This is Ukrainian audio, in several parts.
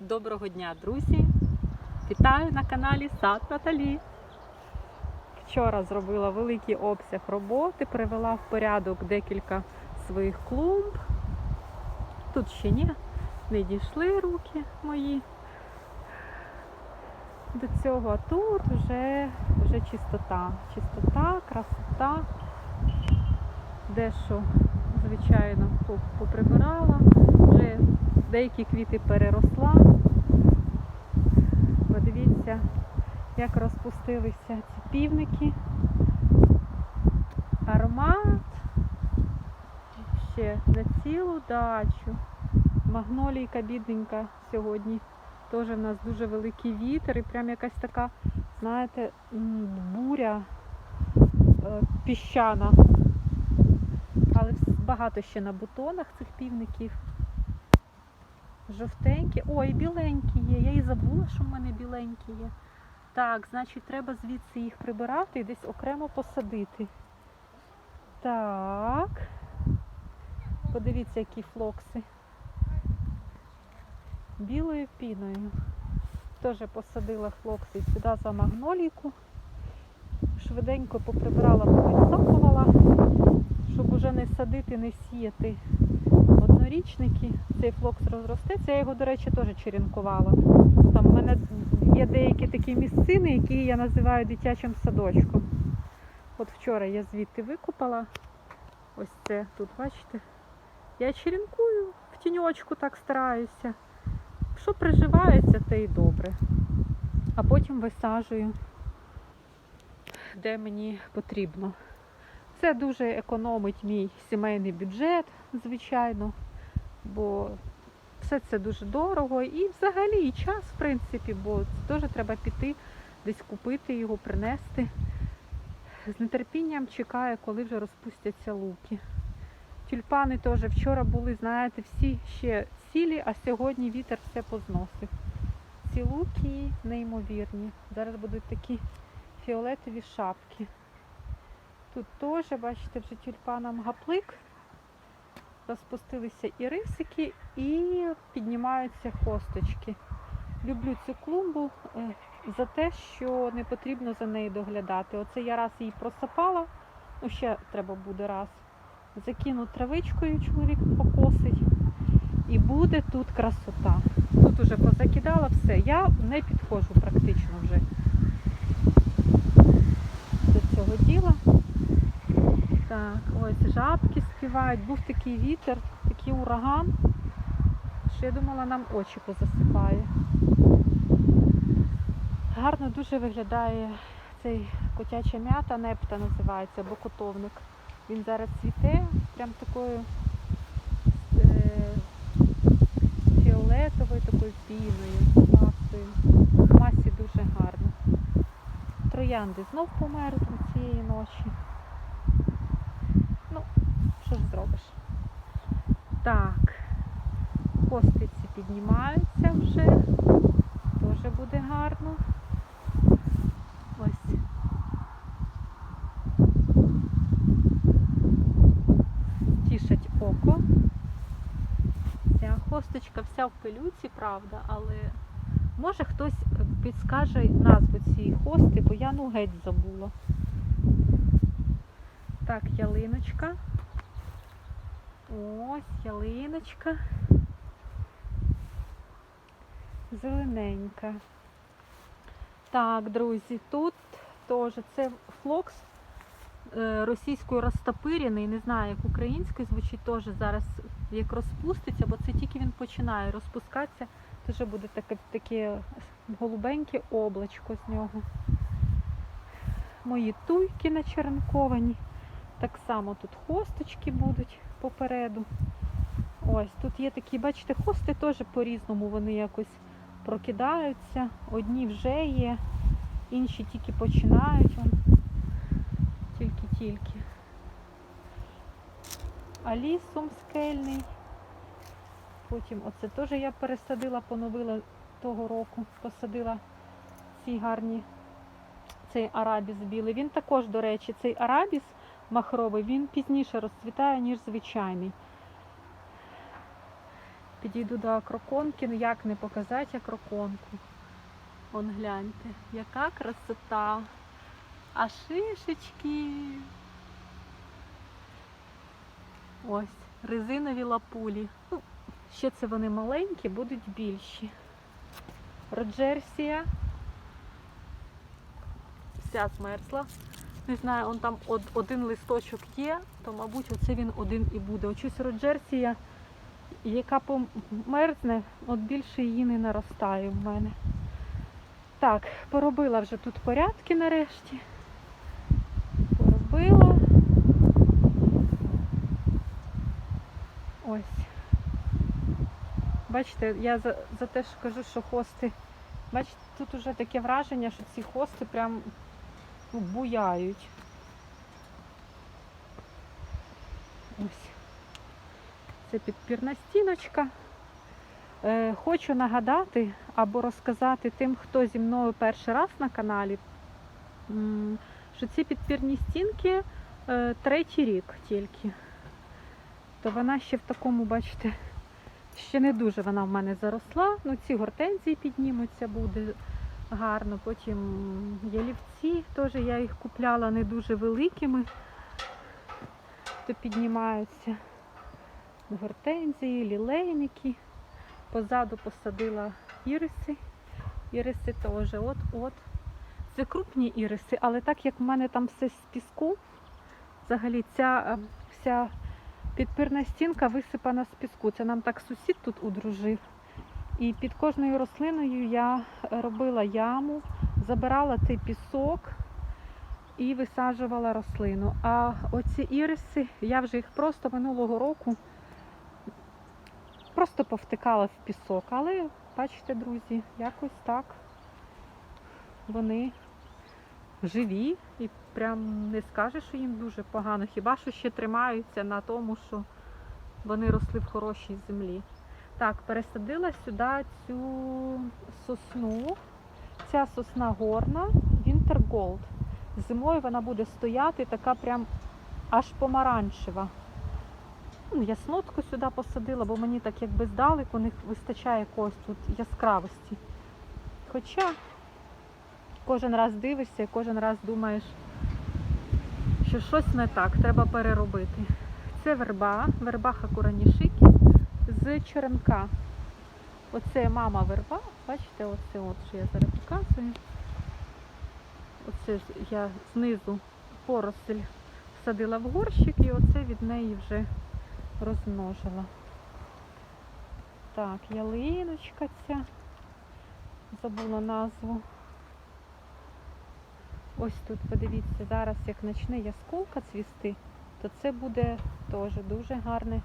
Доброго дня, друзі! Вітаю на каналі Сад Наталі. Вчора зробила великий обсяг роботи, привела в порядок декілька своїх клумб. Тут ще ні, не дійшли руки мої до цього, а тут вже, вже чистота. Чистота, красота. Дещо, звичайно, поприбирала. Вже деякі квіти переросла. Подивіться, як розпустилися ці півники. Аромат ще на цілу дачу. Магнолійка бідненька сьогодні. Теж в нас дуже великий вітер і прям якась така, знаєте, буря е, піщана. Але багато ще на бутонах цих півників. Жовтенькі. Ой, біленькі є. Я і забула, що в мене біленькі є. Так, значить, треба звідси їх прибирати і десь окремо посадити. Так. Подивіться, які флокси. Білою піною. Теж посадила флокси сюди за магнолійку. Швиденько поприбирала, повідсапувала, щоб уже не садити, не сіяти однорічники. Цей флокс розростеться. Я його, до речі, теж черенкувала. Там в мене є деякі такі місцини, які я називаю дитячим садочком. От вчора я звідти викупала. Ось це тут, бачите. Я черенкую, в тіньочку так стараюся. Що приживається, те й добре. А потім висаджую, де мені потрібно. Це дуже економить мій сімейний бюджет, звичайно, бо все це дуже дорого і взагалі і час, в принципі, бо теж треба піти, десь купити його, принести. З нетерпінням чекаю, коли вже розпустяться луки. Тюльпани теж вчора були, знаєте, всі ще цілі, а сьогодні вітер все позносив. Ці луки неймовірні. Зараз будуть такі фіолетові шапки. Тут теж, бачите, вже тюльпанам гаплик. Розпустилися і рисики, і піднімаються хосточки. Люблю цю клумбу е, за те, що не потрібно за нею доглядати. Оце я раз її просапала, ну ще треба буде раз. Закину травичкою, чоловік покосить. І буде тут красота. Тут уже позакидала все. Я не підходжу практично вже до цього діла. Так, ось жабки співають. Був такий вітер, такий ураган, що я думала, нам очі позасипає. Гарно дуже виглядає цей котяча м'ята, непта називається, або котовник. Він зараз цвіте, прям такою е, фіолетовою такою піною, масою. В масі дуже гарно. Троянди знов померли цієї ночі. Що зробиш? Так, костиці піднімаються вже. Теж буде гарно. Ось. Тішать око. Ця хосточка вся в пилюці, правда, але може хтось підскаже назву цієї хости, бо я ну геть забула. Так, ялиночка. Ось ялиночка. Зелененька. Так, друзі, тут теж це флокс е, російською розтопирений, не знаю, як українською звучить теж зараз як розпуститься, бо це тільки він починає розпускатися, вже буде таке, таке голубеньке облачко з нього. Мої туйки начеренковані. Так само тут хосточки будуть попереду. Ось тут є такі, бачите, хости теж по-різному вони якось прокидаються. Одні вже є, інші тільки починають. Тільки-тільки. Алісум скельний. Потім оце теж я пересадила, поновила того року. Посадила ці гарні, цей арабіс білий. Він також, до речі, цей арабіс махровий, він пізніше розцвітає, ніж звичайний. підійду до акроконки, ну як не показати акроконку. Вон гляньте, яка красота. А шишечки. Ось, резинові лапулі. Ну, ще це вони маленькі, будуть більші. Роджерсія. Вся змерзла. Не знаю, он там од- один листочок є, то, мабуть, оце він один і буде. Очусь роджерсія, яка померзне, от більше її не наростає в мене. Так, поробила вже тут порядки нарешті. Поробила. Ось. Бачите, я за, за те, що кажу, що хости. Бачите, тут уже таке враження, що ці хости прям буяють. Ось. Це підпірна стіночка. Е, хочу нагадати або розказати тим, хто зі мною перший раз на каналі, що ці підпірні стінки е, третій рік тільки. То вона ще в такому, бачите, ще не дуже вона в мене заросла. Ну, ці гортензії піднімуться, буде гарно. Потім ялівці, теж я їх купляла не дуже великими, то піднімаються. Гортензії, лілейники. Позаду посадила іриси. Іриси теж от-от. Це крупні іриси, але так як в мене там все з піску, взагалі ця е, вся підпірна стінка висипана з піску. Це нам так сусід тут удружив. І під кожною рослиною я робила яму, забирала цей пісок і висаджувала рослину. А оці іриси, я вже їх просто минулого року просто повтикала в пісок. Але бачите, друзі, якось так вони живі і прям не скажеш, що їм дуже погано. Хіба що ще тримаються на тому, що вони росли в хорошій землі. Так, пересадила сюди цю сосну. Ця сосна горна, Winter Gold. Зимою вона буде стояти така прям аж помаранчева. Ну, яснотку сюди посадила, бо мені так якби здалеку не вистачає якогось тут яскравості. Хоча кожен раз дивишся і кожен раз думаєш, що щось не так, треба переробити. Це верба, верба хакуранішики з черенка. Оце мама верба, бачите, оце от, що я зараз показую. Оце я знизу поросль садила в горщик і оце від неї вже розмножила. Так, ялиночка ця. Забула назву. Ось тут, подивіться, зараз як почне ясколка цвісти, то це буде теж дуже гарне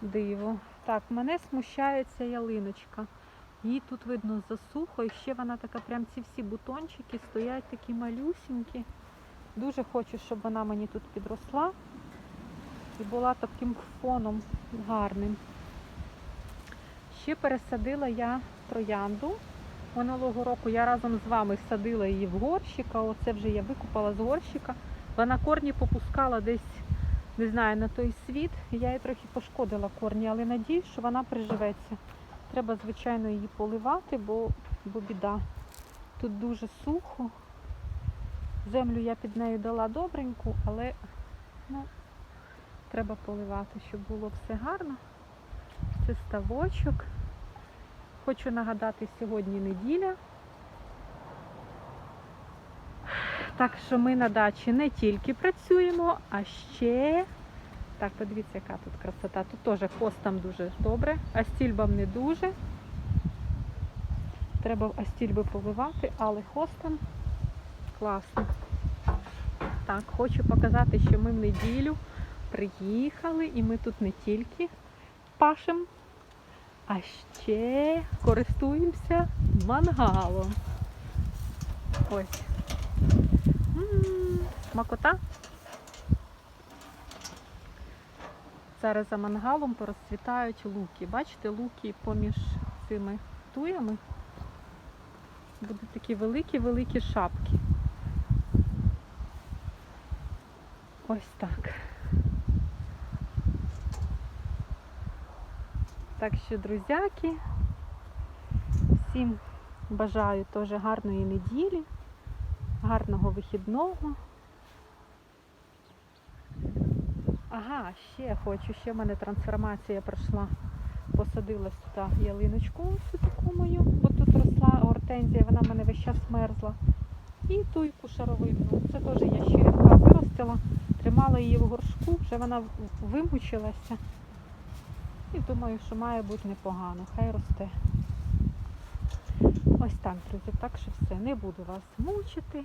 диво. Так, мене смущає ця ялиночка. Її тут видно засухо, і ще вона така, прям ці всі бутончики стоять такі малюсінькі. Дуже хочу, щоб вона мені тут підросла і була таким фоном гарним. Ще пересадила я троянду. Минулого року я разом з вами садила її в горщика. Оце вже я викупала з горщика. Вона корні попускала десь, не знаю, на той світ. Я її трохи пошкодила корні, але надіюсь, що вона приживеться. Треба, звичайно, її поливати, бо, бо біда. Тут дуже сухо. Землю я під нею дала добреньку, але ну, треба поливати, щоб було все гарно. Це ставочок. Хочу нагадати, сьогодні неділя. Так що ми на дачі не тільки працюємо, а ще. Так, подивіться, яка тут красота. Тут теж хостам дуже добре, а стільбам не дуже. Треба астільби поливати, але хостам класно. Так, хочу показати, що ми в неділю приїхали і ми тут не тільки пашем, а ще користуємося мангалом. Ось. М, Смакота. Зараз за мангалом порозцвітають луки. Бачите, луки поміж цими туями будуть такі великі-великі шапки. Ось так. Так що, друзяки, всім бажаю теж гарної неділі, гарного вихідного. Ага, ще хочу, ще в мене трансформація пройшла. Посадила сюди ялиночку ось таку мою, бо тут росла гортензія, вона в мене весь час мерзла. І туйку шаровидну. Це теж я щиренка виростила, тримала її в горшку, вже вона вимучилася. І думаю, що має бути непогано, хай росте. Ось так, друзі, так що все, не буду вас мучити.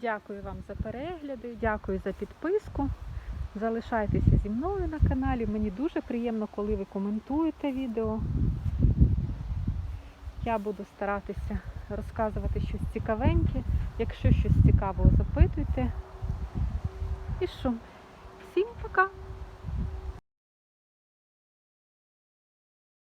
Дякую вам за перегляди, дякую за підписку. Залишайтеся зі мною на каналі. Мені дуже приємно, коли ви коментуєте відео. Я буду старатися розказувати щось цікавеньке. Якщо щось цікавого, запитуйте. І що? Всім пока!